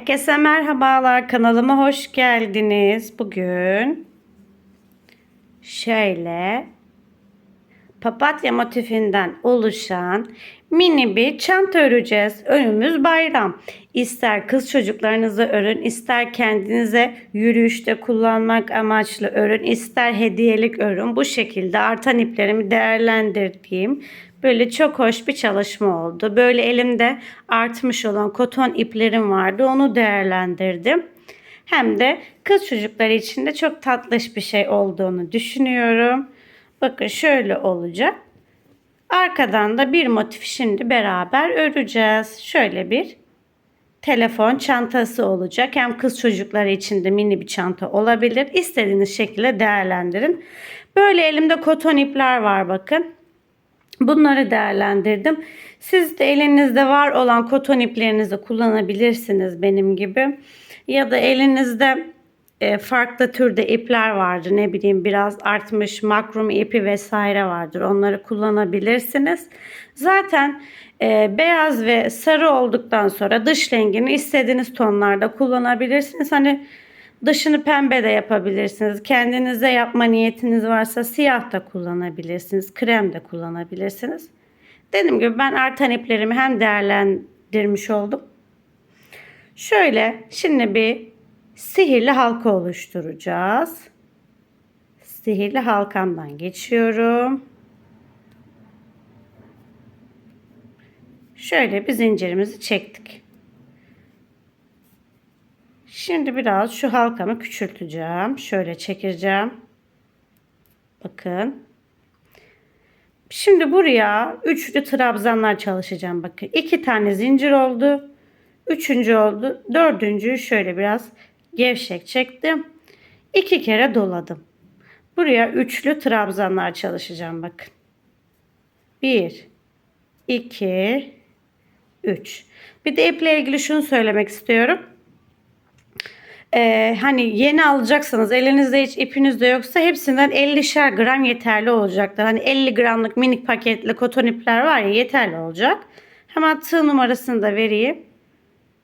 Herkese merhabalar. Kanalıma hoş geldiniz. Bugün şöyle papatya motifinden oluşan mini bir çanta öreceğiz. Önümüz bayram. İster kız çocuklarınıza örün, ister kendinize yürüyüşte kullanmak amaçlı örün, ister hediyelik örün. Bu şekilde artan iplerimi değerlendirdiğim böyle çok hoş bir çalışma oldu. Böyle elimde artmış olan koton iplerim vardı. Onu değerlendirdim. Hem de kız çocukları için de çok tatlış bir şey olduğunu düşünüyorum. Bakın şöyle olacak. Arkadan da bir motif şimdi beraber öreceğiz. Şöyle bir telefon çantası olacak. Hem kız çocukları için de mini bir çanta olabilir. İstediğiniz şekilde değerlendirin. Böyle elimde koton ipler var bakın. Bunları değerlendirdim. Siz de elinizde var olan koton iplerinizi kullanabilirsiniz benim gibi. Ya da elinizde farklı türde ipler vardır. Ne bileyim biraz artmış makrum ipi vesaire vardır. Onları kullanabilirsiniz. Zaten e, beyaz ve sarı olduktan sonra dış rengini istediğiniz tonlarda kullanabilirsiniz. Hani dışını pembe de yapabilirsiniz. Kendinize yapma niyetiniz varsa siyah da kullanabilirsiniz. Krem de kullanabilirsiniz. Dediğim gibi ben artan iplerimi hem değerlendirmiş oldum. Şöyle şimdi bir sihirli halka oluşturacağız. Sihirli halkamdan geçiyorum. Şöyle bir zincirimizi çektik. Şimdi biraz şu halkamı küçülteceğim. Şöyle çekeceğim. Bakın. Şimdi buraya üçlü trabzanlar çalışacağım. Bakın iki tane zincir oldu. Üçüncü oldu. Dördüncüyü şöyle biraz gevşek çektim. İki kere doladım. Buraya üçlü trabzanlar çalışacağım bakın. Bir, iki, üç. Bir de iple ilgili şunu söylemek istiyorum. Ee, hani yeni alacaksanız elinizde hiç ipiniz de yoksa hepsinden 50'şer gram yeterli olacaktır. Hani 50 gramlık minik paketli koton ipler var ya yeterli olacak. Hemen tığ numarasını da vereyim.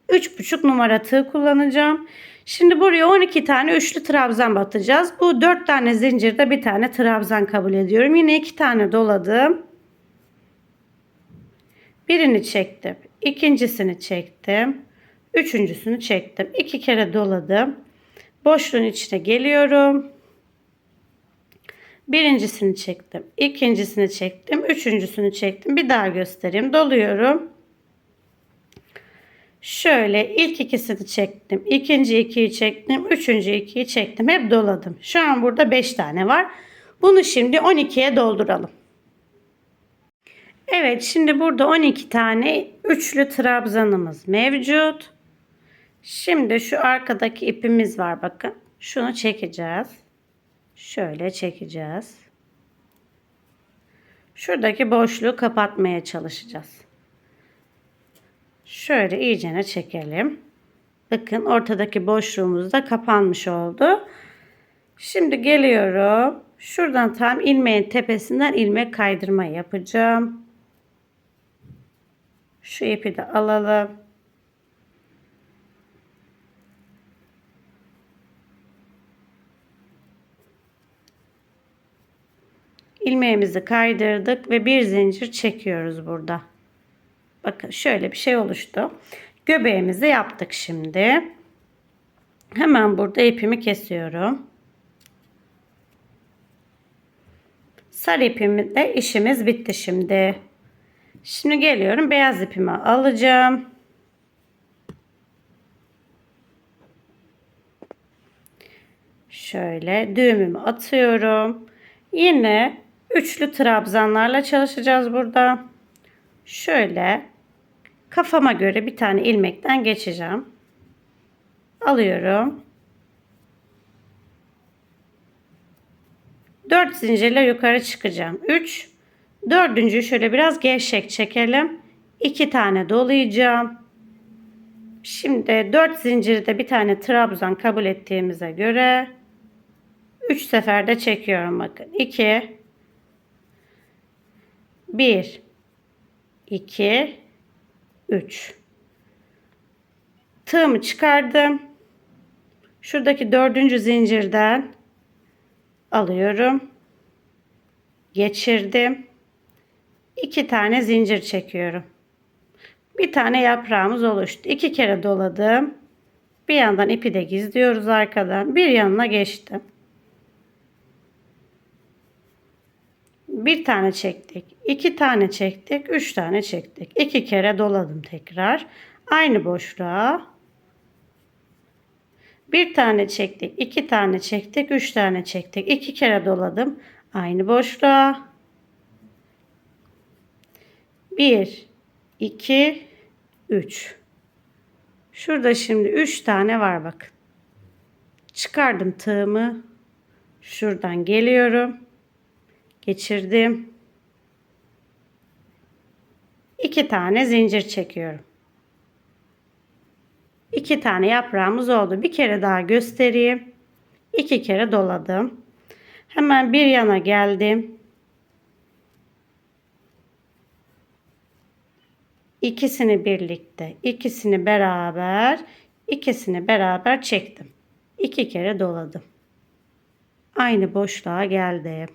3,5 numara tığ kullanacağım. Şimdi buraya 12 tane üçlü trabzan batacağız. Bu 4 tane zincirde bir tane trabzan kabul ediyorum. Yine 2 tane doladım. Birini çektim. ikincisini çektim. Üçüncüsünü çektim. İki kere doladım. Boşluğun içine geliyorum. Birincisini çektim. ikincisini çektim. Üçüncüsünü çektim. Bir daha göstereyim. Doluyorum. Şöyle ilk ikisini çektim. ikinci ikiyi çektim. Üçüncü ikiyi çektim. Hep doladım. Şu an burada 5 tane var. Bunu şimdi 12'ye dolduralım. Evet şimdi burada 12 tane üçlü trabzanımız mevcut. Şimdi şu arkadaki ipimiz var bakın. Şunu çekeceğiz. Şöyle çekeceğiz. Şuradaki boşluğu kapatmaya çalışacağız. Şöyle iyicene çekelim. Bakın ortadaki boşluğumuz da kapanmış oldu. Şimdi geliyorum. Şuradan tam ilmeğin tepesinden ilmek kaydırma yapacağım. Şu ipi de alalım. ilmeğimizi kaydırdık ve bir zincir çekiyoruz burada. Bakın şöyle bir şey oluştu. Göbeğimizi yaptık şimdi. Hemen burada ipimi kesiyorum. Sarı ipimle işimiz bitti şimdi. Şimdi geliyorum beyaz ipimi alacağım. Şöyle düğümümü atıyorum. Yine üçlü trabzanlarla çalışacağız burada. Şöyle kafama göre bir tane ilmekten geçeceğim. Alıyorum. 4 zincirle yukarı çıkacağım. 3 dördüncüyü şöyle biraz gevşek çekelim. 2 tane dolayacağım. Şimdi 4 zincirde bir tane trabzan kabul ettiğimize göre 3 seferde çekiyorum bakın. 2 1 2 3 Tığımı çıkardım. Şuradaki dördüncü zincirden alıyorum. Geçirdim. İki tane zincir çekiyorum. Bir tane yaprağımız oluştu. İki kere doladım. Bir yandan ipi de gizliyoruz arkadan. Bir yanına geçtim. Bir tane çektik. iki tane çektik. Üç tane çektik. İki kere doladım tekrar. Aynı boşluğa. Bir tane çektik. iki tane çektik. Üç tane çektik. iki kere doladım. Aynı boşluğa. Bir, iki, üç. Şurada şimdi üç tane var bakın. Çıkardım tığımı. Şuradan geliyorum. Geçirdim. İki tane zincir çekiyorum. İki tane yaprağımız oldu. Bir kere daha göstereyim. İki kere doladım. Hemen bir yana geldim. İkisini birlikte, ikisini beraber, ikisini beraber çektim. İki kere doladım. Aynı boşluğa geldim.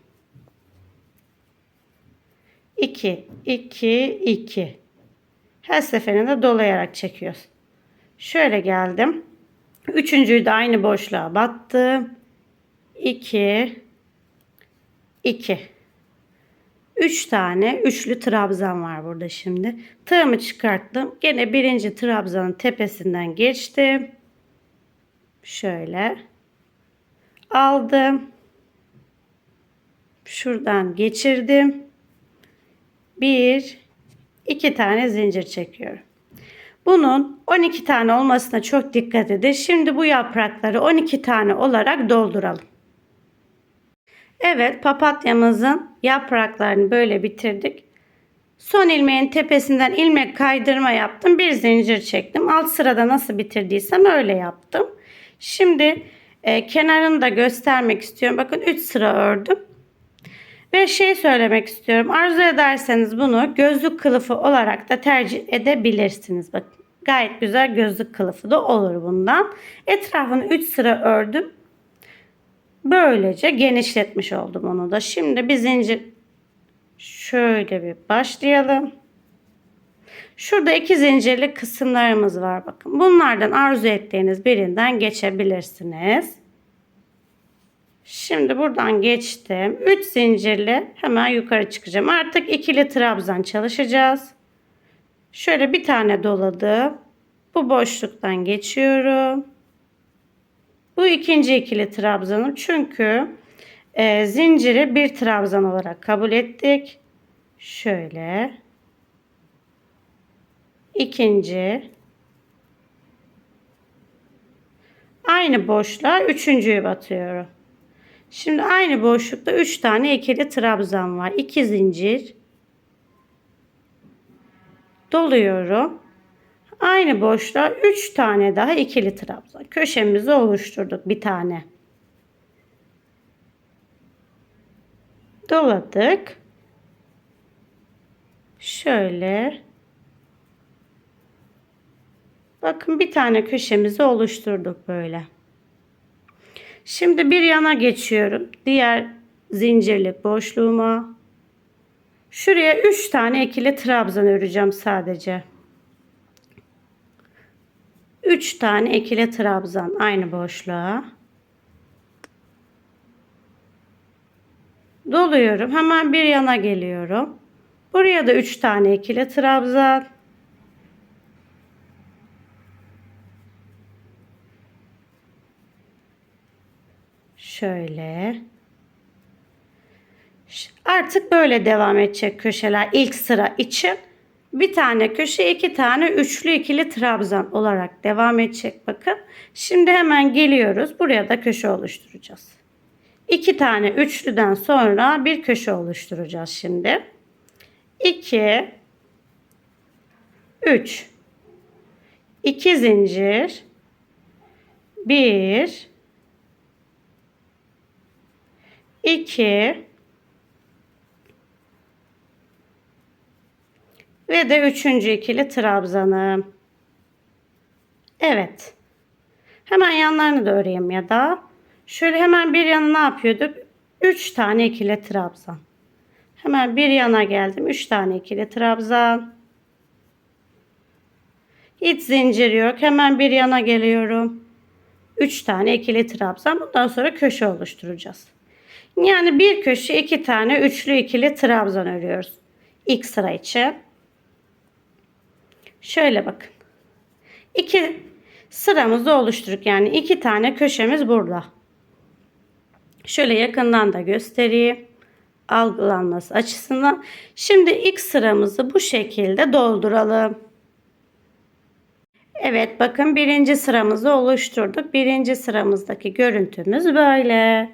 2, 2, 2. Her seferinde dolayarak çekiyoruz. Şöyle geldim. Üçüncüyü de aynı boşluğa battım. 2, 2. 3 tane üçlü trabzan var burada şimdi. Tığımı çıkarttım. Gene birinci trabzanın tepesinden geçtim. Şöyle. Aldım. Şuradan geçirdim. Bir, iki tane zincir çekiyorum. Bunun 12 tane olmasına çok dikkat edin. Şimdi bu yaprakları 12 tane olarak dolduralım. Evet papatyamızın yapraklarını böyle bitirdik. Son ilmeğin tepesinden ilmek kaydırma yaptım. Bir zincir çektim. Alt sırada nasıl bitirdiysem öyle yaptım. Şimdi e, kenarını da göstermek istiyorum. Bakın 3 sıra ördüm. Ve şey söylemek istiyorum. Arzu ederseniz bunu gözlük kılıfı olarak da tercih edebilirsiniz. Bakın gayet güzel gözlük kılıfı da olur bundan. Etrafını 3 sıra ördüm. Böylece genişletmiş oldum onu da. Şimdi bir zincir şöyle bir başlayalım. Şurada iki zincirli kısımlarımız var bakın. Bunlardan arzu ettiğiniz birinden geçebilirsiniz. Şimdi buradan geçtim. 3 zincirli hemen yukarı çıkacağım. Artık ikili trabzan çalışacağız. Şöyle bir tane doladım. Bu boşluktan geçiyorum. Bu ikinci ikili trabzanım. Çünkü e, zinciri bir trabzan olarak kabul ettik. Şöyle. İkinci. Aynı boşluğa üçüncüyü batıyorum. Şimdi aynı boşlukta 3 tane ikili trabzan var. 2 zincir. Doluyorum. Aynı boşluğa 3 tane daha ikili trabzan. Köşemizi oluşturduk bir tane. Doladık. Şöyle. Bakın bir tane köşemizi oluşturduk böyle. Şimdi bir yana geçiyorum. Diğer zincirlik boşluğuma. Şuraya 3 tane ikili trabzan öreceğim sadece. 3 tane ikili trabzan aynı boşluğa. Doluyorum. Hemen bir yana geliyorum. Buraya da 3 tane ikili trabzan. Şöyle. Artık böyle devam edecek köşeler ilk sıra için. Bir tane köşe iki tane üçlü ikili trabzan olarak devam edecek bakın. Şimdi hemen geliyoruz. Buraya da köşe oluşturacağız. İki tane üçlüden sonra bir köşe oluşturacağız şimdi. 2 3 2 zincir 1 2 ve de üçüncü ikili trabzanım. Evet. Hemen yanlarını da öreyim ya da. Şöyle hemen bir yana ne yapıyorduk? 3 tane ikili trabzan. Hemen bir yana geldim. 3 tane ikili trabzan. Hiç zincir yok. Hemen bir yana geliyorum. 3 tane ikili trabzan. Bundan sonra köşe oluşturacağız. Yani bir köşe iki tane üçlü ikili trabzan örüyoruz. İlk sıra için. Şöyle bakın. İki sıramızı oluşturduk. Yani iki tane köşemiz burada. Şöyle yakından da göstereyim. Algılanması açısından. Şimdi ilk sıramızı bu şekilde dolduralım. Evet bakın birinci sıramızı oluşturduk. Birinci sıramızdaki görüntümüz böyle.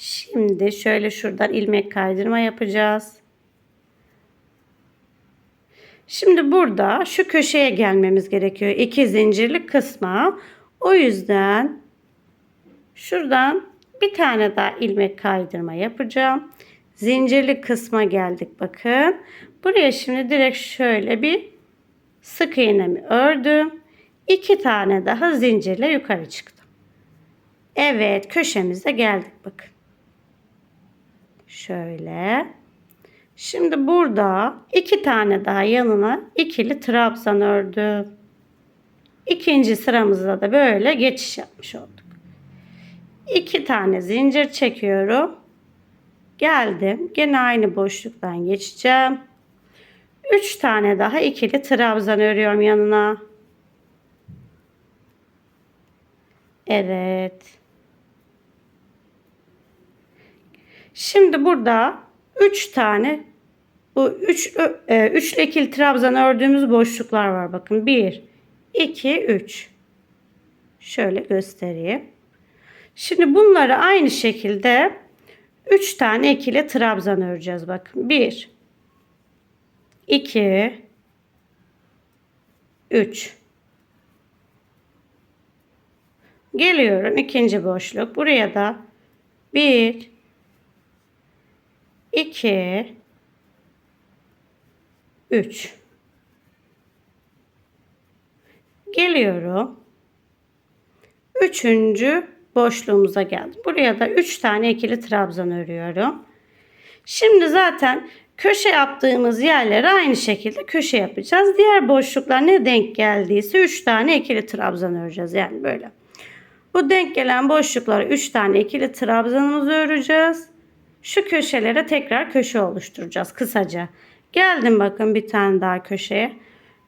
Şimdi şöyle şuradan ilmek kaydırma yapacağız. Şimdi burada şu köşeye gelmemiz gerekiyor. İki zincirli kısma. O yüzden şuradan bir tane daha ilmek kaydırma yapacağım. Zincirli kısma geldik bakın. Buraya şimdi direkt şöyle bir sık iğnemi ördüm. İki tane daha zincirle yukarı çıktım. Evet köşemize geldik bakın. Şöyle. Şimdi burada iki tane daha yanına ikili trabzan ördüm. İkinci sıramızda da böyle geçiş yapmış olduk. İki tane zincir çekiyorum. Geldim. Gene aynı boşluktan geçeceğim. Üç tane daha ikili trabzan örüyorum yanına. Evet. Şimdi burada 3 tane bu 3 e, üçlü ikili trabzan ördüğümüz boşluklar var bakın. 1 2 3. Şöyle göstereyim. Şimdi bunları aynı şekilde 3 tane ikili trabzan öreceğiz bakın. 1 2 3 Geliyorum ikinci boşluk. Buraya da 1 2 3 Geliyorum. Üçüncü boşluğumuza geldim. Buraya da 3 tane ikili trabzan örüyorum. Şimdi zaten köşe yaptığımız yerlere aynı şekilde köşe yapacağız. Diğer boşluklar ne denk geldiyse 3 tane ikili trabzan öreceğiz. Yani böyle. Bu denk gelen boşluklara 3 tane ikili trabzanımızı öreceğiz. Şu köşelere tekrar köşe oluşturacağız kısaca. Geldim bakın bir tane daha köşeye.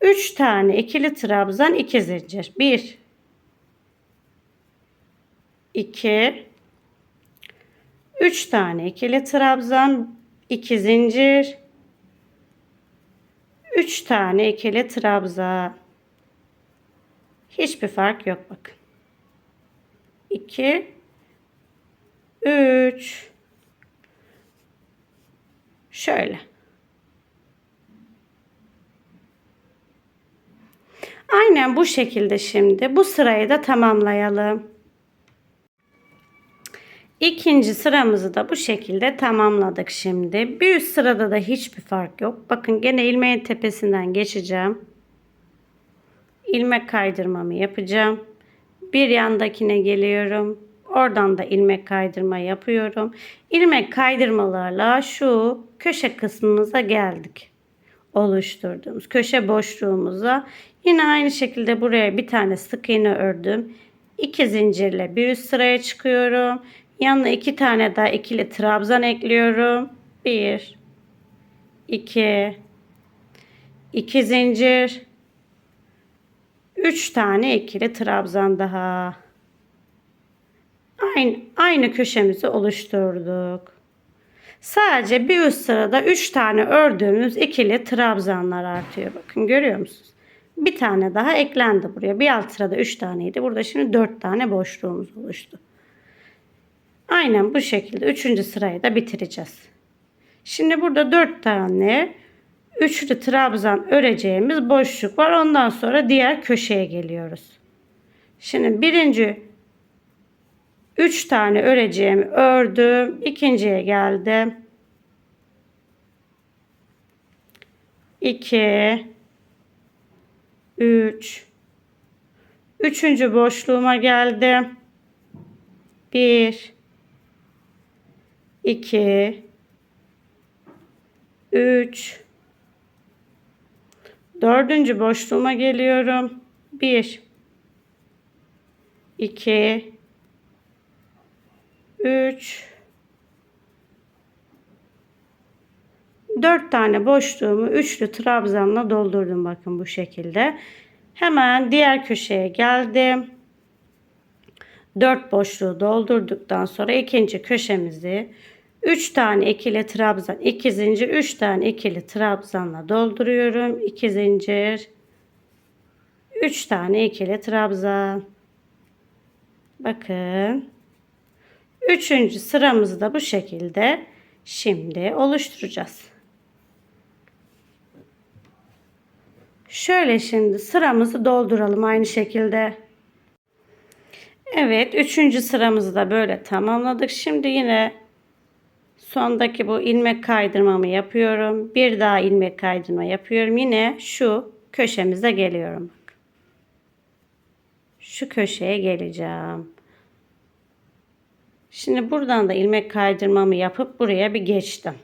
3 tane ikili trabzan 2 zincir. 1 2 3 tane ikili trabzan 2 zincir 3 tane ikili trabzan hiçbir fark yok bakın 2 3 şöyle Aynen bu şekilde şimdi bu sırayı da tamamlayalım. İkinci sıramızı da bu şekilde tamamladık şimdi. Bir üst sırada da hiçbir fark yok. Bakın gene ilmeğin tepesinden geçeceğim. İlmek kaydırmamı yapacağım. Bir yandakine geliyorum. Oradan da ilmek kaydırma yapıyorum. İlmek kaydırmalarla şu köşe kısmımıza geldik. Oluşturduğumuz köşe boşluğumuza yine aynı şekilde buraya bir tane sık iğne ördüm. İki zincirle bir üst sıraya çıkıyorum. Yanına iki tane daha ikili trabzan ekliyorum. Bir, iki, iki zincir, üç tane ikili trabzan daha. Aynı, aynı köşemizi oluşturduk. Sadece bir üst sırada 3 tane ördüğümüz ikili trabzanlar artıyor. Bakın görüyor musunuz? Bir tane daha eklendi buraya. Bir alt sırada 3 taneydi. Burada şimdi 4 tane boşluğumuz oluştu. Aynen bu şekilde 3. sırayı da bitireceğiz. Şimdi burada 4 tane üçlü trabzan öreceğimiz boşluk var. Ondan sonra diğer köşeye geliyoruz. Şimdi birinci 3 tane öreceğimi ördüm. İkinciye geldim. 2 3 Üçüncü boşluğuma geldim. Bir, iki, üç, dördüncü boşluğuma geliyorum. Bir, iki, üç, dört tane boşluğumu üçlü trabzanla doldurdum bakın bu şekilde. Hemen diğer köşeye geldim. 4 boşluğu doldurduktan sonra ikinci köşemizi 3 tane ikili trabzan, 2 zincir, 3 tane ikili trabzanla dolduruyorum. 2 zincir, 3 tane ikili trabzan. Bakın. Üçüncü sıramızı da bu şekilde şimdi oluşturacağız. Şöyle şimdi sıramızı dolduralım aynı şekilde. Evet, üçüncü sıramızı da böyle tamamladık. Şimdi yine sondaki bu ilmek kaydırmamı yapıyorum. Bir daha ilmek kaydırma yapıyorum. Yine şu köşemize geliyorum. Şu köşeye geleceğim. Şimdi buradan da ilmek kaydırmamı yapıp buraya bir geçtim.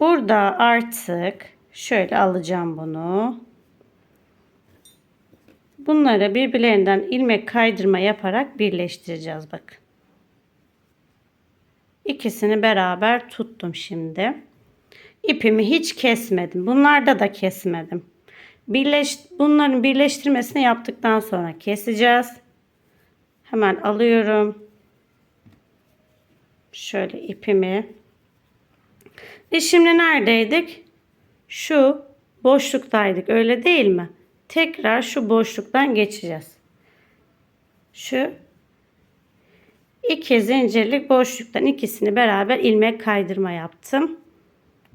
Burada artık şöyle alacağım bunu. Bunları birbirlerinden ilmek kaydırma yaparak birleştireceğiz bakın. İkisini beraber tuttum şimdi. İpimi hiç kesmedim. Bunlarda da kesmedim. Birleş, bunların birleştirmesini yaptıktan sonra keseceğiz. Hemen alıyorum. Şöyle ipimi. E şimdi neredeydik? Şu boşluktaydık öyle değil mi? tekrar şu boşluktan geçeceğiz. Şu iki zincirlik boşluktan ikisini beraber ilmek kaydırma yaptım.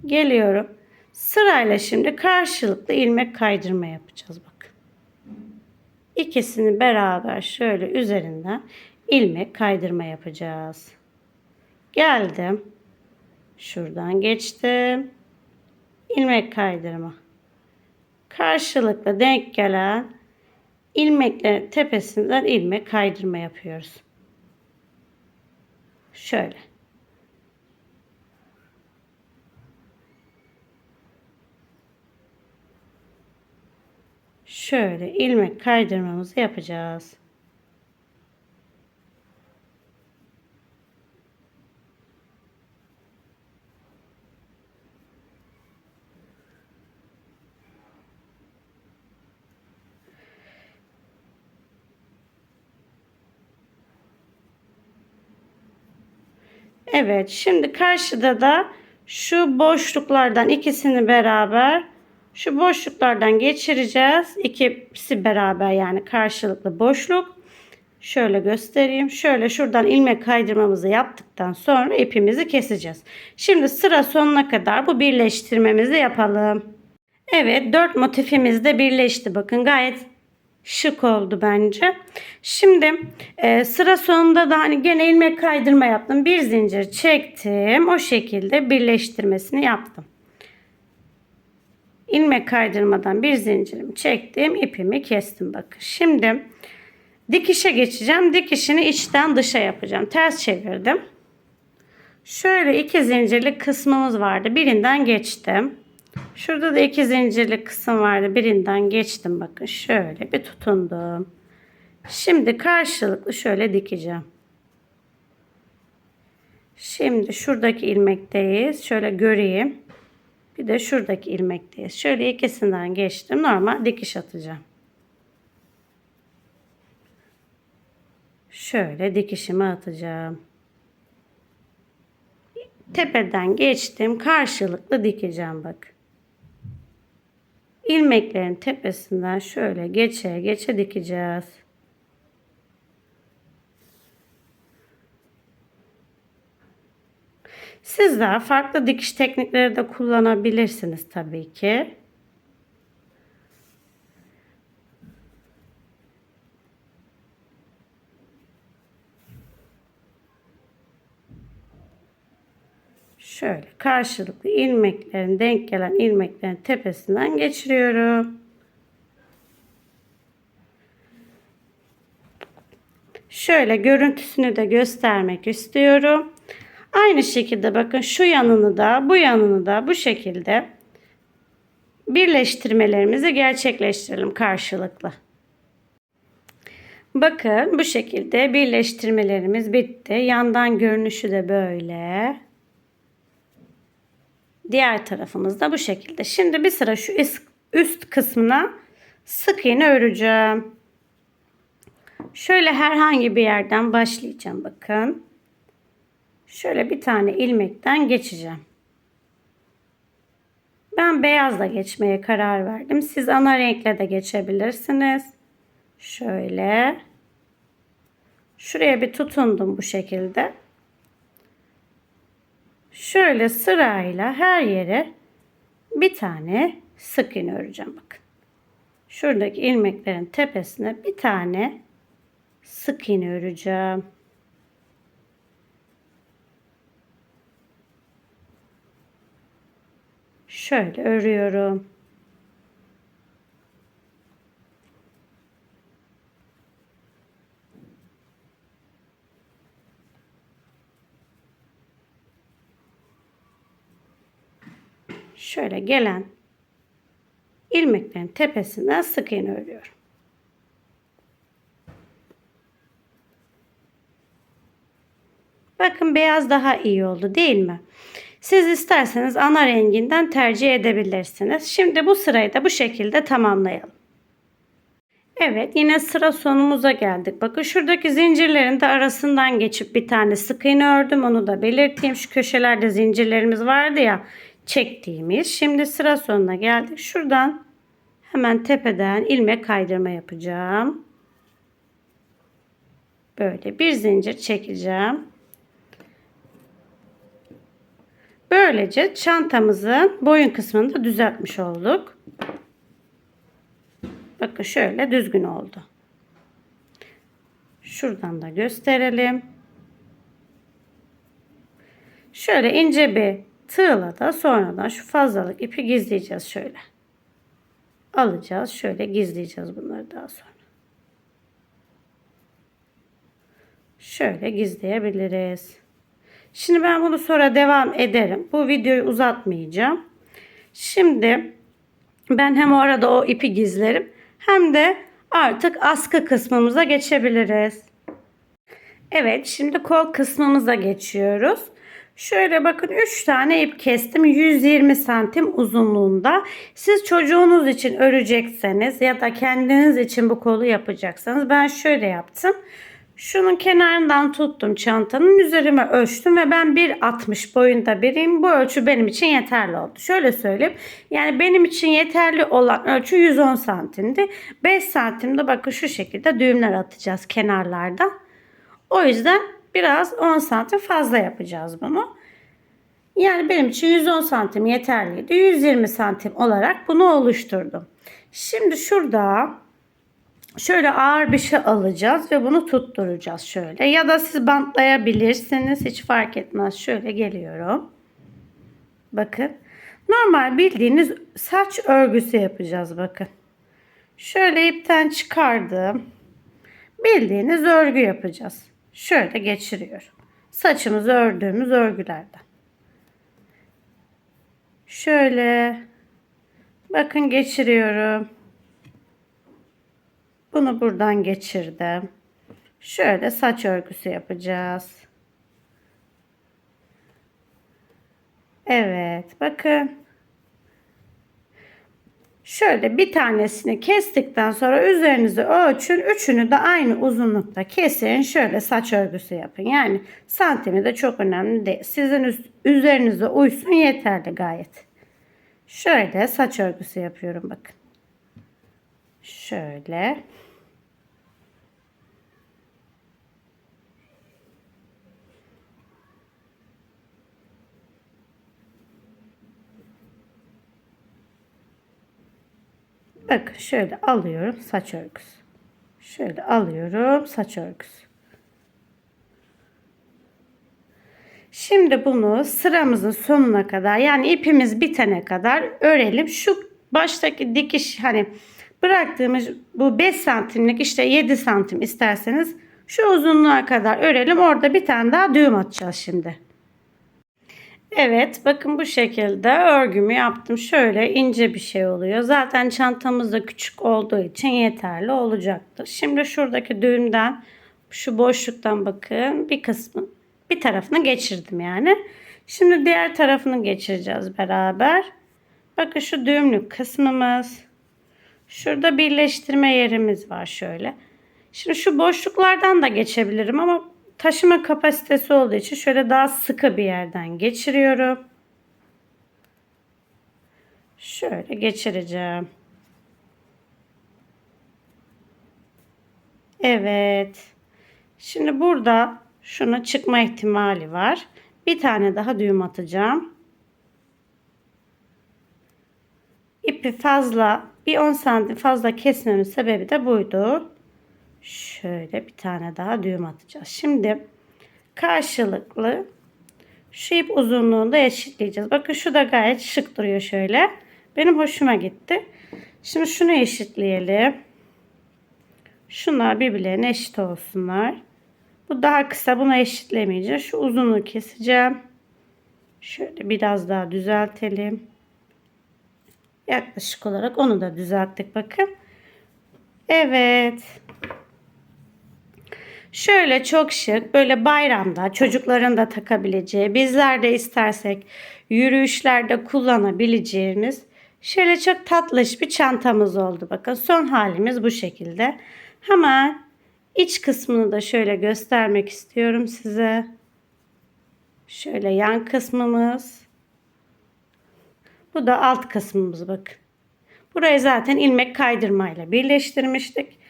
Geliyorum. Sırayla şimdi karşılıklı ilmek kaydırma yapacağız bakın. İkisini beraber şöyle üzerinden ilmek kaydırma yapacağız. Geldim. Şuradan geçtim. ilmek kaydırma karşılıklı denk gelen ilmeklerin tepesinden ilmek kaydırma yapıyoruz. Şöyle. Şöyle ilmek kaydırmamızı yapacağız. Evet şimdi karşıda da şu boşluklardan ikisini beraber şu boşluklardan geçireceğiz. İkisi beraber yani karşılıklı boşluk. Şöyle göstereyim. Şöyle şuradan ilmek kaydırmamızı yaptıktan sonra ipimizi keseceğiz. Şimdi sıra sonuna kadar bu birleştirmemizi yapalım. Evet 4 motifimiz de birleşti. Bakın gayet şık oldu bence. Şimdi e, sıra sonunda da hani gene ilmek kaydırma yaptım. Bir zincir çektim. O şekilde birleştirmesini yaptım. İlmek kaydırmadan bir zincirimi çektim. ipimi kestim bakın. Şimdi dikişe geçeceğim. Dikişini içten dışa yapacağım. Ters çevirdim. Şöyle iki zincirlik kısmımız vardı. Birinden geçtim. Şurada da iki zincirli kısım vardı. Birinden geçtim bakın. Şöyle bir tutundum. Şimdi karşılıklı şöyle dikeceğim. Şimdi şuradaki ilmekteyiz. Şöyle göreyim. Bir de şuradaki ilmekteyiz. Şöyle ikisinden geçtim. Normal dikiş atacağım. Şöyle dikişimi atacağım. Tepeden geçtim. Karşılıklı dikeceğim bak ilmeklerin tepesinden şöyle geçe geçe dikeceğiz. Sizler farklı dikiş teknikleri de kullanabilirsiniz tabii ki. Şöyle karşılıklı ilmeklerin denk gelen ilmeklerin tepesinden geçiriyorum. Şöyle görüntüsünü de göstermek istiyorum. Aynı şekilde bakın şu yanını da bu yanını da bu şekilde birleştirmelerimizi gerçekleştirelim karşılıklı. Bakın bu şekilde birleştirmelerimiz bitti. Yandan görünüşü de böyle. Diğer tarafımız da bu şekilde. Şimdi bir sıra şu üst, kısmına sık iğne öreceğim. Şöyle herhangi bir yerden başlayacağım bakın. Şöyle bir tane ilmekten geçeceğim. Ben beyazla geçmeye karar verdim. Siz ana renkle de geçebilirsiniz. Şöyle. Şuraya bir tutundum bu şekilde. Şöyle sırayla her yere bir tane sık iğne öreceğim bakın. Şuradaki ilmeklerin tepesine bir tane sık iğne öreceğim. Şöyle örüyorum. Şöyle gelen ilmeklerin tepesinden sık iğne örüyorum. Bakın beyaz daha iyi oldu değil mi? Siz isterseniz ana renginden tercih edebilirsiniz. Şimdi bu sırayı da bu şekilde tamamlayalım. Evet yine sıra sonumuza geldik. Bakın şuradaki zincirlerin de arasından geçip bir tane sık iğne ördüm. Onu da belirteyim. Şu köşelerde zincirlerimiz vardı ya çektiğimiz. Şimdi sıra sonuna geldik. Şuradan hemen tepeden ilmek kaydırma yapacağım. Böyle bir zincir çekeceğim. Böylece çantamızın boyun kısmını da düzeltmiş olduk. Bakın şöyle düzgün oldu. Şuradan da gösterelim. Şöyle ince bir tığla da sonradan şu fazlalık ipi gizleyeceğiz şöyle. Alacağız. Şöyle gizleyeceğiz bunları daha sonra. Şöyle gizleyebiliriz. Şimdi ben bunu sonra devam ederim. Bu videoyu uzatmayacağım. Şimdi ben hem o arada o ipi gizlerim hem de artık askı kısmımıza geçebiliriz. Evet şimdi kol kısmımıza geçiyoruz. Şöyle bakın 3 tane ip kestim 120 santim uzunluğunda. Siz çocuğunuz için örecekseniz ya da kendiniz için bu kolu yapacaksanız ben şöyle yaptım. Şunun kenarından tuttum çantanın üzerime ölçtüm ve ben 1.60 boyunda biriyim. Bu ölçü benim için yeterli oldu. Şöyle söyleyeyim. Yani benim için yeterli olan ölçü 110 santimdi. 5 santimde bakın şu şekilde düğümler atacağız kenarlarda. O yüzden biraz 10 santim fazla yapacağız bunu. Yani benim için 110 santim yeterliydi. 120 santim olarak bunu oluşturdum. Şimdi şurada şöyle ağır bir şey alacağız ve bunu tutturacağız şöyle. Ya da siz bantlayabilirsiniz. Hiç fark etmez. Şöyle geliyorum. Bakın. Normal bildiğiniz saç örgüsü yapacağız bakın. Şöyle ipten çıkardım. Bildiğiniz örgü yapacağız. Şöyle geçiriyorum. Saçımızı ördüğümüz örgülerden. Şöyle bakın geçiriyorum. Bunu buradan geçirdim. Şöyle saç örgüsü yapacağız. Evet bakın. Şöyle bir tanesini kestikten sonra üzerinizi ölçün. Üçünü de aynı uzunlukta kesin. Şöyle saç örgüsü yapın. Yani santimi de çok önemli değil. Sizin üst, üzerinize uysun yeterli gayet. Şöyle saç örgüsü yapıyorum bakın. Şöyle. Bakın şöyle alıyorum saç örgüsü. Şöyle alıyorum saç örgüsü. Şimdi bunu sıramızın sonuna kadar yani ipimiz bitene kadar örelim. Şu baştaki dikiş hani bıraktığımız bu 5 santimlik işte 7 santim isterseniz Şu uzunluğa kadar örelim. Orada bir tane daha düğüm atacağız şimdi. Evet bakın bu şekilde örgümü yaptım. Şöyle ince bir şey oluyor. Zaten çantamız da küçük olduğu için yeterli olacaktır. Şimdi şuradaki düğümden şu boşluktan bakın bir kısmı bir tarafını geçirdim yani. Şimdi diğer tarafını geçireceğiz beraber. Bakın şu düğümlük kısmımız. Şurada birleştirme yerimiz var şöyle. Şimdi şu boşluklardan da geçebilirim ama taşıma kapasitesi olduğu için şöyle daha sıkı bir yerden geçiriyorum. Şöyle geçireceğim. Evet. Şimdi burada şuna çıkma ihtimali var. Bir tane daha düğüm atacağım. İpi fazla bir 10 santim fazla kesmemin sebebi de buydu. Şöyle bir tane daha düğüm atacağız. Şimdi karşılıklı şu ip uzunluğunu da eşitleyeceğiz. Bakın şu da gayet şık duruyor şöyle. Benim hoşuma gitti. Şimdi şunu eşitleyelim. Şunlar birbirlerine eşit olsunlar. Bu daha kısa. Bunu eşitlemeyeceğim. Şu uzunluğu keseceğim. Şöyle biraz daha düzeltelim. Yaklaşık olarak onu da düzelttik bakın. Evet. Şöyle çok şık böyle bayramda çocukların da takabileceği bizler de istersek yürüyüşlerde kullanabileceğimiz şöyle çok tatlış bir çantamız oldu. Bakın son halimiz bu şekilde. Hemen iç kısmını da şöyle göstermek istiyorum size. Şöyle yan kısmımız. Bu da alt kısmımız bakın. Burayı zaten ilmek kaydırmayla birleştirmiştik.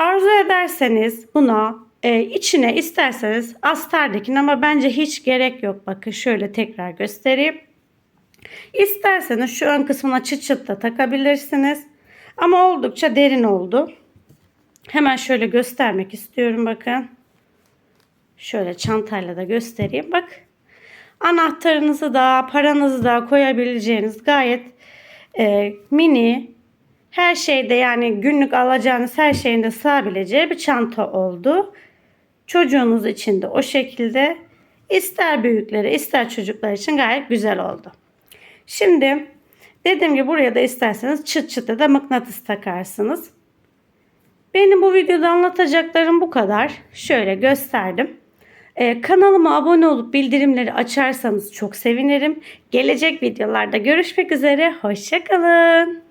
Arzu ederseniz buna e, içine isterseniz astar dikin ama bence hiç gerek yok. Bakın şöyle tekrar göstereyim. İsterseniz şu ön kısmına çıt çıt da takabilirsiniz. Ama oldukça derin oldu. Hemen şöyle göstermek istiyorum bakın. Şöyle çantayla da göstereyim. Bak anahtarınızı da paranızı da koyabileceğiniz gayet e, mini her şeyde yani günlük alacağınız her şeyin de sığabileceği bir çanta oldu. Çocuğunuz için de o şekilde ister büyükleri ister çocuklar için gayet güzel oldu. Şimdi dediğim gibi buraya da isterseniz çıt çıt da mıknatıs takarsınız. Benim bu videoda anlatacaklarım bu kadar. Şöyle gösterdim. Ee, kanalıma abone olup bildirimleri açarsanız çok sevinirim. Gelecek videolarda görüşmek üzere. Hoşçakalın.